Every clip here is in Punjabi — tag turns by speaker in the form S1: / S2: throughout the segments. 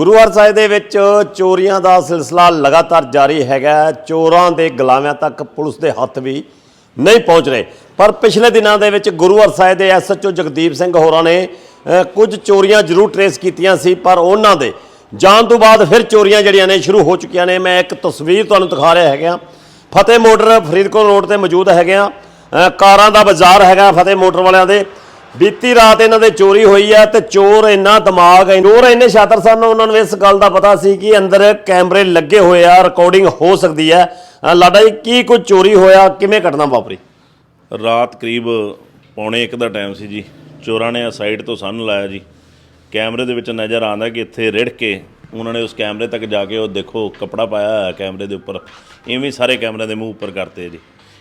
S1: ਗੁਰੂਵਾਰ ਸਾਹਿਬ ਦੇ ਵਿੱਚ ਚੋਰੀਆਂ ਦਾ ਸਿਲਸਿਲਾ ਲਗਾਤਾਰ ਜਾਰੀ ਹੈਗਾ ਚੋਰਾਂ ਦੇ ਗੁਲਾਮਾਂ ਤੱਕ ਪੁਲਿਸ ਦੇ ਹੱਥ ਵੀ ਨਹੀਂ ਪਹੁੰਚ ਰਹੇ। ਪਰ ਪਿਛਲੇ ਦਿਨਾਂ ਦੇ ਵਿੱਚ ਗੁਰੂਵਾਰ ਸਾਹਿਬ ਦੇ ਐਸਐਚਓ ਜਗਦੀਪ ਸਿੰਘ ਹੋਰਾਂ ਨੇ ਕੁਝ ਚੋਰੀਆਂ ਜ਼ਰੂਰ ਟਰੇਸ ਕੀਤੀਆਂ ਸੀ, ਪਰ ਉਹਨਾਂ ਦੇ ਜਾਣ ਤੋਂ ਬਾਅਦ ਫਿਰ ਚੋਰੀਆਂ ਜਿਹੜੀਆਂ ਨੇ ਸ਼ੁਰੂ ਹੋ ਚੁੱਕੀਆਂ ਨੇ। ਮੈਂ ਇੱਕ ਤਸਵੀਰ ਤੁਹਾਨੂੰ ਦਿਖਾ ਰਿਹਾ ਹੈਗਾ। ਫਤਿਹ ਮੋਟਰ ਫਰੀਦਕੋਟ ਰੋਡ ਤੇ ਮੌਜੂਦ ਹੈਗੇ ਆ। ਕਾਰਾਂ ਦਾ ਬਾਜ਼ਾਰ ਹੈਗਾ ਫਤਿਹ ਮੋਟਰ ਵਾਲਿਆਂ ਦੇ। ਬੀਤੀ ਰਾਤ ਇਹਨਾਂ ਦੇ ਚੋਰੀ ਹੋਈ ਹੈ ਤੇ ਚੋਰ ਇੰਨਾ ਦਿਮਾਗ ਹੈ, ਚੋਰ ਇੰਨੇ ਸ਼ਾਤਰ ਸਨ, ਉਹਨਾਂ ਨੂੰ ਇਸ ਗੱਲ ਦਾ ਪਤਾ ਸੀ ਕਿ ਅੰਦਰ ਕੈਮਰੇ ਲੱਗੇ ਹੋਏ ਆ ਰਿਕਾਰਡਿੰਗ ਹੋ ਸਕਦੀ ਹੈ। ਲਾਡਾ ਜੀ, ਕੀ ਕੋਈ ਚੋਰੀ ਹੋਇਆ, ਕਿਵੇਂ ਘਟਨਾ ਵਾਪਰੀ?
S2: ਰਾਤ ਕਰੀਬ ਪੌਣੇ 1 ਦਾ ਟਾਈਮ ਸੀ ਜੀ। ਚੋਰਾਂ ਨੇ ਸਾਈਡ ਤੋਂ ਸਾਨੂੰ ਲਾਇਆ ਜੀ। ਕੈਮਰੇ ਦੇ ਵਿੱਚ ਨਜ਼ਰ ਆਉਂਦਾ ਕਿ ਇੱਥੇ ਰਿੜ ਕੇ ਉਹਨਾਂ ਨੇ ਉਸ ਕੈਮਰੇ ਤੱਕ ਜਾ ਕੇ ਉਹ ਦੇਖੋ, ਕਪੜਾ ਪਾਇਆ ਹੋਇਆ ਕੈਮਰੇ ਦੇ ਉੱਪਰ। ਇਵੇਂ ਸਾਰੇ ਕੈਮਰਿਆਂ ਦੇ ਮੂੰਹ ਉੱਪਰ ਕਰਤੇ ਜੀ।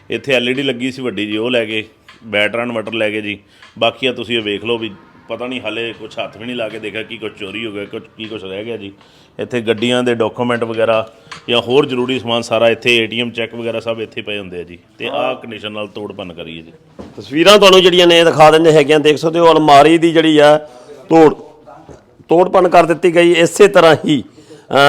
S2: ਇੱਥੇ ਐਲਈਡੀ ਲੱਗੀ ਸੀ ਵੱਡੀ ਜੀ, ਉਹ ਲੈ ਗਏ ਬੈਟਰਾ ਇਨਵਰਟਰ ਲੈ ਗਏ ਜੀ। ਬਾਕੀ ਆ ਤੁਸੀਂ ਇਹ ਵੇਖ ਲਓ ਵੀ ਪਤਾ ਨਹੀਂ ਹਾਲੇ ਕੁਝ ਹੱਥ ਵੀ ਨਹੀਂ ਲਾ ਕੇ ਦੇਖਿਆ ਕੀ ਕੁਝ ਚੋਰੀ ਹੋ ਗਿਆ ਕੁਝ ਕੀ ਕੁਝ ਰਹਿ ਗਿਆ ਜੀ। ਇੱਥੇ ਗੱਡੀਆਂ ਦੇ ਡਾਕੂਮੈਂਟ ਵਗੈਰਾ ਜਾਂ ਹੋਰ ਜ਼ਰੂਰੀ ਸਮਾਨ ਸਾਰਾ ਇੱਥੇ ਏਟੀਐਮ ਚੈੱਕ ਵਗੈਰਾ ਸਭ ਇੱਥੇ ਪਏ ਹੁੰਦੇ ਆ ਜੀ। ਤੇ ਆਹ ਕੰਡੀਸ਼ਨ ਨਾਲ ਤੋੜ ਭੰਨ ਕਰੀਏ ਜੀ।
S1: ਤਸਵੀਰਾਂ ਤੁਹਾਨੂੰ ਜਿਹੜੀਆਂ ਨੇ ਦਿਖਾ ਦਿੰਦੇ ਹੈਗੀਆਂ ਦੇਖ ਸਕਦੇ ਹੋ ਅਲਮਾਰੀ ਦੀ ਜਿਹੜੀ ਆ ਤੋੜ ਤੋੜਪਣ ਕਰ ਦਿੱਤੀ ਗਈ। ਇਸੇ ਤਰ੍ਹਾਂ ਹੀ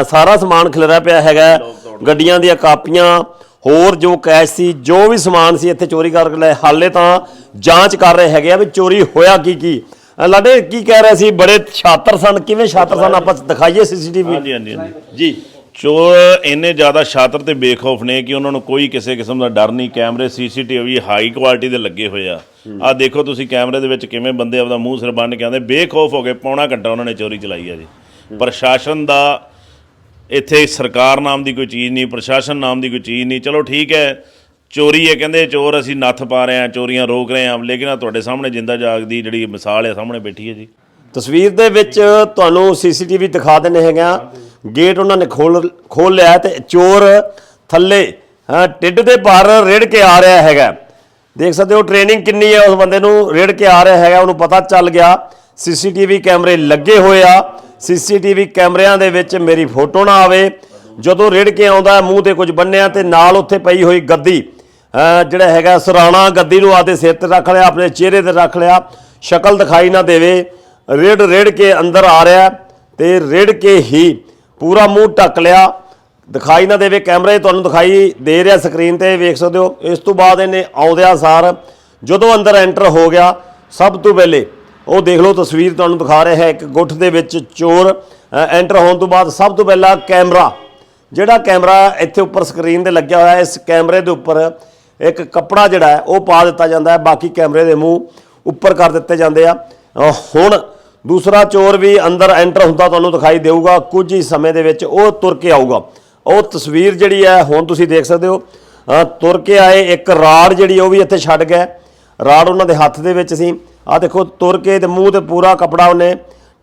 S1: ਸਾਰਾ ਸਮਾਨ ਖਿਲਰਿਆ ਪਿਆ ਹੈਗਾ। ਗੱਡੀਆਂ ਦੀਆਂ ਕਾਪੀਆਂ ਹੋਰ ਜੋ ਕੈਸ਼ ਸੀ ਜੋ ਵੀ ਸਮਾਨ ਸੀ ਇੱਥੇ ਚੋਰੀ ਕਰ ਲਏ ਹਾਲੇ ਤਾਂ ਜਾਂਚ ਕਰ ਰਹੇ ਹੈਗੇ ਆ ਵੀ ਚੋਰੀ ਹੋਇਆ ਕੀ ਕੀ। ਲਾਡੇ ਕੀ ਕਹਿ ਰਹੇ ਸੀ? ਬੜੇ ਛਾਤਰ ਸਨ। ਕਿਵੇਂ ਛਾਤਰ ਸਨ? ਆਪਾਂ ਦਿਖਾਈਏ ਸੀਸੀਟੀਵੀ।
S2: ਹਾਂਜੀ ਹਾਂਜੀ ਹਾਂਜੀ।
S1: ਜੀ।
S2: ਚੋਰ ਇੰਨੇ ਜ਼ਿਆਦਾ ਸ਼ਾਤਰ ਤੇ ਬੇਖੌਫ ਨੇ ਕਿ ਉਹਨਾਂ ਨੂੰ ਕੋਈ ਕਿਸੇ ਕਿਸਮ ਦਾ ਡਰ ਨਹੀਂ। ਕੈਮਰੇ ਸੀਸੀਟੀਵੀ ਹਾਈ ਕੁਆਲਿਟੀ ਦੇ ਲੱਗੇ ਹੋਏ ਆ। ਆ ਦੇਖੋ ਤੁਸੀਂ ਕੈਮਰੇ ਦੇ ਵਿੱਚ ਕਿਵੇਂ ਬੰਦੇ ਆਪਦਾ ਮੂੰਹ ਸਿਰ ਬੰਨ ਕੇ ਆਉਂਦੇ। ਬੇਖੌਫ ਹੋ ਕੇ ਪੌਣਾ ਘੰਟਾ ਉਹਨਾਂ ਨੇ ਚੋਰੀ ਚਲਾਈ ਆ ਜੀ। ਪ੍ਰਸ਼ਾਸਨ ਦਾ ਇੱਥੇ ਸਰਕਾਰ ਨਾਮ ਦੀ ਕੋਈ ਚੀਜ਼ ਨਹੀਂ, ਪ੍ਰਸ਼ਾਸਨ ਨਾਮ ਦੀ ਕੋਈ ਚੀਜ਼ ਨਹੀਂ। ਚਲੋ ਠੀਕ ਹੈ, ਚੋਰੀ ਹੈ, ਕਹਿੰਦੇ ਚੋਰ ਅਸੀਂ ਨੱਥ ਪਾ ਰਹੇ ਹਾਂ, ਚੋਰੀਆਂ ਰੋਕ ਰਹੇ ਹਾਂ, ਲੇਕਿਨ ਆ ਤੁਹਾਡੇ ਸਾਹਮਣੇ ਜਿੰਦਾ ਜਾਗਦੀ ਜਿਹੜੀ ਮਿਸਾਲ ਹੈ ਸਾਹਮਣੇ ਬੈਠੀ ਹੈ ਜੀ।
S1: ਤਸਵੀਰ ਦੇ ਵਿੱਚ ਤੁਹਾਨੂੰ ਸੀਸੀਟੀਵੀ ਦਿਖਾ ਦਿੰਦੇ ਹੈਗਾ ਗੇਟ ਉਹਨਾਂ ਨੇ ਖੋਲ ਖੋਲ ਲਿਆ ਤੇ ਚੋਰ ਥੱਲੇ ਟਿੱਡ ਦੇ ਪਰ ਰੇੜ ਕੇ ਆ ਰਿਹਾ ਹੈਗਾ। ਦੇਖ ਸਕਦੇ ਹੋ ਟ੍ਰੇਨਿੰਗ ਕਿੰਨੀ ਹੈ, ਉਸ ਬੰਦੇ ਨੂੰ ਰੇੜ ਕੇ ਆ ਰਿਹਾ ਹੈਗਾ, ਉਹਨੂੰ ਪਤਾ ਚੱਲ ਗਿਆ। ਸੀਸੀਟੀਵੀ ਕੈਮਰੇ ਲੱਗੇ ਹੋਏ ਆ। ਸੀਸੀਟੀਵੀ ਕੈਮਰਿਆਂ ਦੇ ਵਿੱਚ ਮੇਰੀ ਫੋਟੋ ਨਾ ਆਵੇ। ਜਦੋਂ ਰੇੜ ਕੇ ਆਉਂਦਾ, ਮੂੰਹ ਤੇ ਕੁਝ ਬੰਨਿਆ ਤੇ ਨਾਲ ਉੱਥੇ ਪਈ ਹੋਈ ਗੱਦੀ ਜਿਹੜਾ ਹੈਗਾ ਸਰਾਣਾ ਗੱਦੀ ਨੂੰ ਆਦੇ ਸਿਰ ਤੇ ਰੱਖ ਲਿਆ, ਆਪਣੇ ਚਿਹਰੇ ਤੇ ਰੱਖ ਲਿਆ, ਸ਼ਕਲ ਦਿਖਾਈ ਨਾ ਦੇਵੇ। ਰੇੜ ਰੇੜ ਕੇ ਅੰਦਰ ਆ ਰਿਹਾ ਤੇ ਰੇੜ ਕੇ ਹੀ ਪੂਰਾ ਮੂੰਹ ਢੱਕ ਲਿਆ। ਦਿਖਾਈ ਨਾ ਦੇਵੇ, ਕੈਮਰੇ ਤੁਹਾਨੂੰ ਦਿਖਾਈ ਦੇ ਰਿਹਾ ਸਕਰੀਨ ਤੇ, ਵੇਖ ਸਕਦੇ ਹੋ। ਇਸ ਤੋਂ ਬਾਅਦ ਇਹਨੇ ਆਉਂਦਿਆਂ ਸਾਰ ਜਦੋਂ ਅੰਦਰ ਐਂਟਰ ਹੋ ਗਿਆ, ਸਭ ਤੋਂ ਪਹਿਲੇ ਉਹ ਦੇਖ ਲਓ ਤਸਵੀਰ ਤੁਹਾਨੂੰ ਦਿਖਾ ਰਿਹਾ ਹੈ, ਇੱਕ ਗੁੱਠ ਦੇ ਵਿੱਚ ਚੋਰ ਐਂਟਰ ਹੋਣ ਤੋਂ ਬਾਅਦ ਸਭ ਤੋਂ ਪਹਿਲਾਂ ਕੈਮਰਾ, ਜਿਹੜਾ ਕੈਮਰਾ ਇੱਥੇ ਉੱਪਰ ਸਕਰੀਨ ਤੇ ਲੱਗਿਆ ਹੋਇਆ ਹੈ, ਇਸ ਕੈਮਰੇ ਦੇ ਉੱਪਰ ਇੱਕ ਕੱਪੜਾ ਜਿਹੜਾ ਉਹ ਪਾ ਦਿੱਤਾ ਜਾਂਦਾ ਹੈ, ਬਾਕੀ ਕੈਮਰੇ ਦੇ ਮੂੰਹ ਉੱਪਰ ਕਰ ਦਿੱਤੇ ਜਾਂਦੇ ਆ। ਹੁਣ ਦੂਸਰਾ ਚੋਰ ਵੀ ਅੰਦਰ ਐਂਟਰ ਹੁੰਦਾ ਤੁਹਾਨੂੰ ਦਿਖਾਈ ਦੇਊਗਾ, ਕੁਝ ਹੀ ਸਮੇਂ ਦੇ ਵਿੱਚ ਉਹ ਤੁਰ ਕੇ ਆਊਗਾ। ਉਹ ਤਸਵੀਰ ਜਿਹੜੀ ਹੈ, ਹੁਣ ਤੁਸੀਂ ਦੇਖ ਸਕਦੇ ਹੋ ਤੁਰ ਕੇ ਆਏ ਇੱਕ ਰਾੜ ਜਿਹੜੀ ਉਹ ਵੀ ਇੱਥੇ ਛੱਡ ਗਿਆ। ਰਾੜ ਉਹਨਾਂ ਦੇ ਹੱਥ ਦੇ ਵਿੱਚ ਸੀ। ਆ ਦੇਖੋ ਤੁਰ ਕੇ ਤੇ ਮੂੰਹ ਤੇ ਪੂਰਾ ਕਪੜਾ ਉਹਨੇ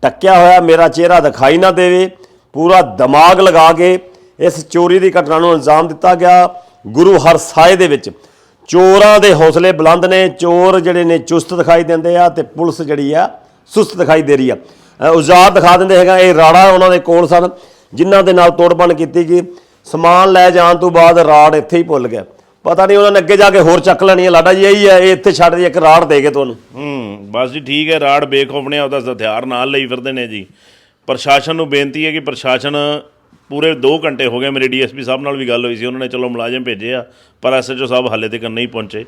S1: ਟੱਕਿਆ ਹੋਇਆ ਮੇਰਾ ਚਿਹਰਾ ਦਿਖਾਈ ਨਾ ਦੇਵੇ ਪੂਰਾ ਦਿਮਾਗ ਲਗਾ ਕੇ ਇਸ ਚੋਰੀ ਦੀ ਘਟਨਾ ਨੂੰ ਇਲਜ਼ਾਮ ਦਿੱਤਾ ਗਿਆ ਗੁਰੂ ਹਰਸਾਏ ਦੇ ਵਿੱਚ। ਚੋਰਾਂ ਦੇ ਹੌਸਲੇ ਬੁਲੰਦ ਨੇ ਚੋਰ ਜਿਹੜੇ ਨੇ ਚੁਸਤ ਦਿਖਾਈ ਦਿੰਦੇ ਆ ਤੇ ਪੁਲਿਸ ਜਿਹੜੀ ਆ ਸੁਸਤ ਦਿਖਾਈ ਦੇ ਰਹੀ ਆ। ਅ, ਉਜ਼ਾਰ ਦਿਖਾ ਦਿੰਦੇ ਹੈਗਾ ਇਹ ਰਾੜਾ ਉਹਨਾਂ ਦੇ ਕੋਲ ਸਨ ਜਿਨ੍ਹਾਂ ਦੇ ਨਾਲ ਤੋੜਪਣ ਕੀਤੀ ਗਈ। ਸਮਾਨ ਲੈ ਜਾਣ ਤੋਂ ਬਾਅਦ ਰਾੜ ਇੱਥੇ ਹੀ ਭੁੱਲ ਗਿਆ। ਪਤਾ ਨਹੀਂ ਉਹਨਾਂ ਨੇ ਅੱਗੇ ਜਾ ਕੇ ਹੋਰ ਚੱਕ ਲੈਣੀ ਹੈ। ਲਾਡਾ ਜੀ ਇਹੀ ਹੈ ਇਹ ਇੱਥੇ ਛੱਡ ਦੀ ਇੱਕ ਰਾੜ ਦੇ ਕੇ ਤੁਹਾਨੂੰ।
S2: ਹੂੰ ਬਸ ਜੀ ਠੀਕ ਹੈ ਰਾੜ ਬੇਖੌਫ ਨੇ ਆਪਦਾ ਹਥਿਆਰ ਨਾਲ ਲਈ ਫਿਰਦੇ ਨੇ ਜੀ। ਪ੍ਰਸ਼ਾਸਨ ਨੂੰ ਬੇਨਤੀ ਹੈ ਕਿ ਪ੍ਰਸ਼ਾਸਨ ਪੂਰੇ 2 ਘੰਟੇ ਹੋ ਗਏ ਮੇਰੇ ਡੀਐਸਪੀ ਸਾਹਿਬ ਨਾਲ ਵੀ ਗੱਲ ਹੋਈ ਸੀ ਉਹਨਾਂ ਨੇ ਚਲੋ ਮੁਲਾਜ਼ਮ ਭੇਜੇ ਆ ਪਰ ਐਸਐਚਓ ਸਾਹਿਬ ਹਾਲੇ ਤੱਕ ਨਹੀਂ ਪਹੁੰਚੇ।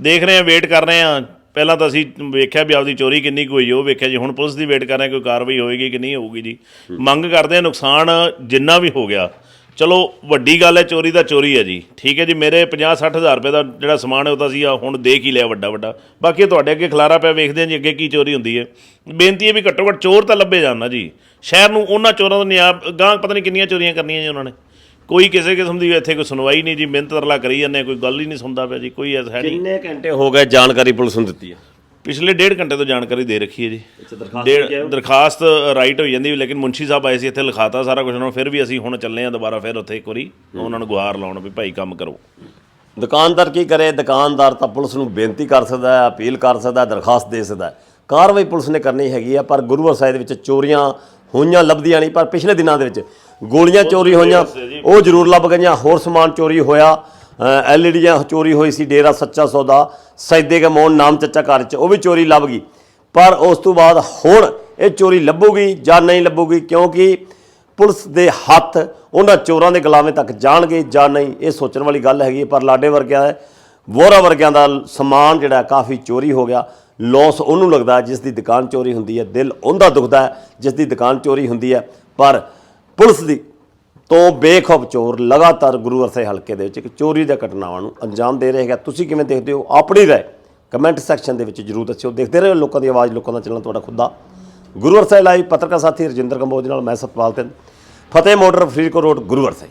S2: ਦੇਖ ਰਹੇ ਆ ਵੇਟ ਕਰ ਰਹੇ ਆ ਪਹਿਲਾਂ ਤਾਂ ਅਸੀਂ ਵੇਖਿਆ ਵੀ ਆਪਦੀ ਚੋਰੀ ਕਿੰਨੀ ਕੁ ਹੋਈ ਉਹ ਵੇਖਿਆ ਜੀ ਹੁਣ ਪੁਲਿਸ ਦੀ ਵੇਟ ਕਰ ਰਹੇ ਕੋਈ ਕਾਰਵਾਈ ਹੋਏਗੀ ਕਿ ਨਹੀਂ ਹੋਊਗੀ ਜੀ। ਮੰਗ ਕਰਦੇ ਆ ਨੁਕਸਾਨ ਜਿੰਨਾ ਵੀ ਹੋ ਗਿਆ ਚਲੋ, ਵੱਡੀ ਗੱਲ ਹੈ, ਚੋਰੀ ਦਾ ਚੋਰੀ ਹੈ ਜੀ। ਠੀਕ ਹੈ ਜੀ, ਮੇਰੇ 50 60 ਹਜ਼ਾਰ ਰੁਪਏ ਦਾ ਜਿਹੜਾ ਸਮਾਨ ਹੈ, ਉਹ ਤਾਂ ਸੀ ਹੁਣ ਦੇਖ ਹੀ ਲਿਆ ਵੱਡਾ ਵੱਡਾ। ਬਾਕੀ ਤੁਹਾਡੇ ਅੱਗੇ ਖਲਾਰਾ ਪਿਆ, ਵੇਖਦੇ ਹਾਂ ਜੀ ਅੱਗੇ ਕੀ ਚੋਰੀ ਹੁੰਦੀ ਹੈ। ਬੇਨਤੀ ਹੈ ਵੀ ਘੱਟੋ ਘੱਟ ਚੋਰ ਤਾਂ ਲੱਭੇ ਜਾਣ ਨਾ ਜੀ। ਸ਼ਹਿਰ ਨੂੰ ਉਹਨਾਂ ਚੋਰਾਂ ਤੋਂ ਨਿਆਬ ਗਾਂ ਪਤਾ ਨਹੀਂ ਕਿੰਨੀਆਂ ਚੋਰੀਆਂ ਕਰਨੀਆਂ ਜੀ ਉਹਨਾਂ ਨੇ। ਕੋਈ ਕਿਸੇ ਕਿਸਮ ਦੀ ਇੱਥੇ ਕੋਈ ਸੁਣਵਾਈ ਨਹੀਂ ਜੀ, ਮਿਹਨਤ ਤਰਲਾ ਕਰੀ ਜਾਂਦੇ ਕੋਈ ਗੱਲ ਹੀ ਨਹੀਂ ਸੁਣਦਾ ਪਿਆ ਜੀ, ਕੋਈ ਐਸਾ ਹੈ ਨਹੀਂ।
S1: ਕਿੰਨੇ ਘੰਟੇ ਹੋ ਗਏ ਜਾਣਕਾਰੀ ਪੁਲਿਸ ਨੂੰ ਦਿੱਤੀ ਹੈ?
S2: ਪਿਛਲੇ ਡੇਢ ਘੰਟੇ ਤੋਂ ਜਾਣਕਾਰੀ ਦੇ ਰੱਖੀ ਹੈ ਜੀ।
S1: ਦਰਖਾਸਤ
S2: ਡੇਢ ਦਰਖਾਸਤ ਰਾਈਟ ਹੋਈ ਜਾਂਦੀ ਲੇਕਿਨ ਮੁੰਸ਼ੀ ਸਾਹਿਬ ਆਏ ਸੀ ਇੱਥੇ ਲਿਖਾਤਾ ਸਾਰਾ ਕੁਝ ਉਹਨਾਂ ਨੂੰ ਫਿਰ ਵੀ ਅਸੀਂ ਹੁਣ ਚੱਲੇ ਆ ਦੁਬਾਰਾ ਫਿਰ ਉੱਥੇ ਇੱਕ ਵਾਰੀ ਉਹਨਾਂ ਨੂੰ ਗੁਹਾਰ ਲਾਉਣ ਵੀ ਭਾਈ ਕੰਮ ਕਰੋ।
S1: ਦੁਕਾਨਦਾਰ ਕੀ ਕਰੇ? ਦੁਕਾਨਦਾਰ ਤਾਂ ਪੁਲਿਸ ਨੂੰ ਬੇਨਤੀ ਕਰ ਸਕਦਾ ਹੈ ਅਪੀਲ ਕਰ ਸਕਦਾ ਹੈ ਦਰਖਾਸਤ ਦੇ ਸਕਦਾ ਹੈ। ਕਾਰਵਾਈ ਪੁਲਿਸ ਨੇ ਕਰਨੀ ਹੈਗੀ ਆ ਪਰ ਗੁਰੂ ਸਾਹਿਬ ਦੇ ਵਿੱਚ ਚੋਰੀਆਂ ਹੋਈਆਂ ਲੱਭਦੀਆਂ ਨਹੀਂ ਪਰ ਪਿਛਲੇ ਦਿਨਾਂ ਦੇ ਵਿੱਚ ਗੋਲੀਆਂ ਚੋਰੀ ਹੋਈਆਂ ਉਹ ਜ਼ਰੂਰ ਲੱਭ ਗਈਆਂ ਹੋਰ ਸਮਾਨ ਚੋਰੀ ਹੋਇਆ। ਐਲਈਡੀਆਂ ਚੋਰੀ ਹੋਈ ਸੀ, ਡੇਰਾ ਸੱਚਾ ਸੌਦਾ ਸੈਦੇ ਕੇ ਨਾਮ ਚੱਚਾ ਘਰ ਚ, ਉਹ ਵੀ ਚੋਰੀ ਲੱਭ ਗਈ। ਪਰ ਉਸ ਤੋਂ ਬਾਅਦ ਹੁਣ ਇਹ ਚੋਰੀ ਲੱਭੂਗੀ ਜਾਂ ਨਹੀਂ ਲੱਭੂਗੀ, ਕਿਉਂਕਿ ਪੁਲਿਸ ਦੇ ਹੱਥ ਉਹਨਾਂ ਚੋਰਾਂ ਦੇ ਗੁਲਾਮੇ ਤੱਕ ਜਾਣਗੇ ਜਾਂ ਨਹੀਂ, ਇਹ ਸੋਚਣ ਵਾਲੀ ਗੱਲ ਹੈਗੀ ਹੈ। ਪਰ ਲਾਡੇ ਵਰਗਿਆਂ ਦਾ ਵੋਰਾ ਵਰਗਿਆਂ ਦਾ ਸਮਾਨ ਜਿਹੜਾ ਕਾਫੀ ਚੋਰੀ ਹੋ ਗਿਆ। ਲੋਸ ਉਹਨੂੰ ਲੱਗਦਾ ਜਿਸ ਦੀ ਦੁਕਾਨ ਚੋਰੀ ਹੁੰਦੀ ਹੈ, ਦਿਲ ਉਹਦਾ ਦੁਖਦਾ ਜਿਸ ਦੀ ਦੁਕਾਨ ਚੋਰੀ ਹੁੰਦੀ ਹੈ। ਪਰ ਪੁਲਿਸ ਦੀ ਤੋਂ ਬੇਖੌਫ ਚੋਰ ਲਗਾਤਾਰ ਗੁਰੂ ਅਰਸੇ ਹਲਕੇ ਦੇ ਵਿੱਚ ਇੱਕ ਚੋਰੀ ਦੀਆਂ ਘਟਨਾਵਾਂ ਨੂੰ ਅੰਜਾਮ ਦੇ ਰਹੇ ਹੈਗਾ ਤੁਸੀਂ ਕਿਵੇਂ ਦੇਖਦੇ ਹੋ? ਆਪਣੀ ਰਾਏ ਕਮੈਂਟ ਸੈਕਸ਼ਨ ਦੇ ਵਿੱਚ ਜਰੂਰ ਦੱਸਿਓ। ਦੇਖਦੇ ਰਹੋ ਲੋਕਾਂ ਦੀ ਆਵਾਜ਼, ਲੋਕਾਂ ਦਾ ਚੱਲਣਾ ਤੁਹਾਡਾ ਖੁਦ ਖੁਦਾ ਗੁਰੂ ਅਰਸੇ ਲਾਈਵ ਪੱਤਰਕਾਰ ਸਾਥੀ ਰਜਿੰਦਰ ਕੰਬੋਜ ਨਾਲ, ਮੈਂ ਸਤਪਾਲ ਤੇ ਫਤਿਹ ਮੋਟਰ ਫਰੀਦਕੋਟ ਰੋਡ, ਗੁਰੂ ਅਰਸੇ।